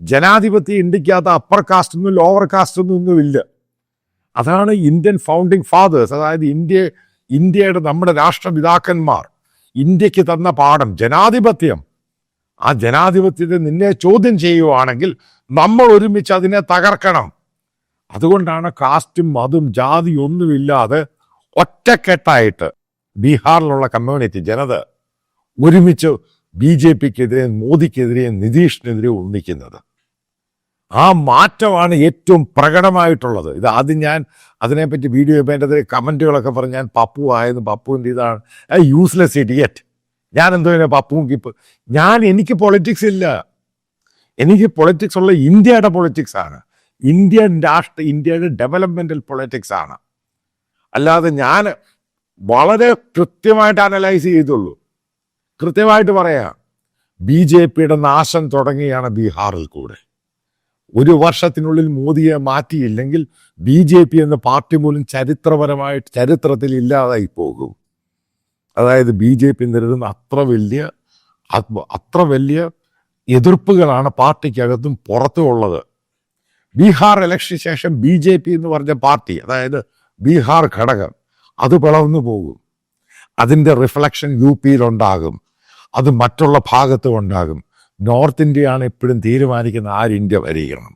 ജനാധിപത്യം ഇന്ത്യക്കകത്ത് upper caste ഒന്നും ലോവർ കാസ്റ്റ് ഒന്നും ഒന്നുമില്ല അതാണ് ഇന്ത്യൻ ഫൗണ്ടിങ് ഫാദേഴ്സ് അതായത് ഇന്ത്യ ഇന്ത്യയുടെ നമ്മുടെ രാഷ്ട്രപിതാക്കന്മാർ ഇന്ത്യയ്ക്ക് തന്ന പാഠം ജനാധിപത്യം. ആ ജനാധിപത്യത്തെ നിന്നെ ചോദ്യം ചെയ്യുവാണെങ്കിൽ നമ്മൾ ഒരുമിച്ച് അതിനെ തകർക്കണം. അതുകൊണ്ടാണ് കാസ്റ്റും മതും ജാതി ഒന്നുമില്ലാതെ ഒറ്റക്കെട്ടായിട്ട് ബീഹാറിലുള്ള കമ്മ്യൂണിറ്റി ജനത ഒരുമിച്ച് ബി ജെ പിക്കെതിരെ മോദിക്കെതിരെ നിതീഷിനെതിരെ ഒന്നിക്കുന്നത്. ആ മാറ്റമാണ് ഏറ്റവും പ്രകടമായിട്ടുള്ളത്. ഇത് ആദ്യം ഞാൻ അതിനെപ്പറ്റി വീഡിയോ എന്റെ അതിൽ കമന്റുകളൊക്കെ പറഞ്ഞ് ഞാൻ പപ്പു ആയത് പപ്പുവിന്റെ ഇതാണ് യൂസ്ലെസ് ഇഡിയറ്റ് ഞാൻ എന്തോ പപ്പുവും കിപ്പ് ഞാൻ എനിക്ക് പൊളിറ്റിക്സ് ഇല്ല. എനിക്ക് പൊളിറ്റിക്സ് ഉള്ള ഇന്ത്യയുടെ പൊളിറ്റിക്സ് ആണ്. ഇന്ത്യൻ രാഷ്ട്ര ഇന്ത്യയുടെ ഡെവലപ്മെന്റൽ പൊളിറ്റിക്സ് ആണ്. അല്ലാതെ ഞാൻ വളരെ കൃത്യമായിട്ട് അനലൈസ് ചെയ്തുള്ളൂ. കൃത്യമായിട്ട് പറയാം ബി ജെ പിയുടെ നാശം തുടങ്ങിയാണ് ബീഹാറിൽ കൂടെ. ഒരു വർഷത്തിനുള്ളിൽ മോദിയെ മാറ്റിയില്ലെങ്കിൽ ബി ജെ പി എന്ന പാർട്ടി പോലും ചരിത്രപരമായിട്ട് ചരിത്രത്തിൽ ഇല്ലാതായി പോകും. അതായത് ബി ജെ പി നേരിടുന്ന അത്ര വലിയ അത്ര വലിയ എതിർപ്പുകളാണ് പാർട്ടിക്കകത്തും പുറത്തും ഉള്ളത്. ബീഹാർ ഇലക്ഷന് ശേഷം ബി ജെ പി എന്ന് പറഞ്ഞ പാർട്ടി അതായത് ബീഹാർ ഘടകം അത് പിളർന്നു പോകും. അതിന്റെ റിഫ്ലക്ഷൻ യു പിയിലുണ്ടാകും. അത് മറ്റുള്ള ഭാഗത്തും ഉണ്ടാകും. നോർത്ത് ഇന്ത്യയാണ് എപ്പോഴും തീരുമാനിക്കുന്ന ആര് ഇന്ത്യ ഭരിക്കണം.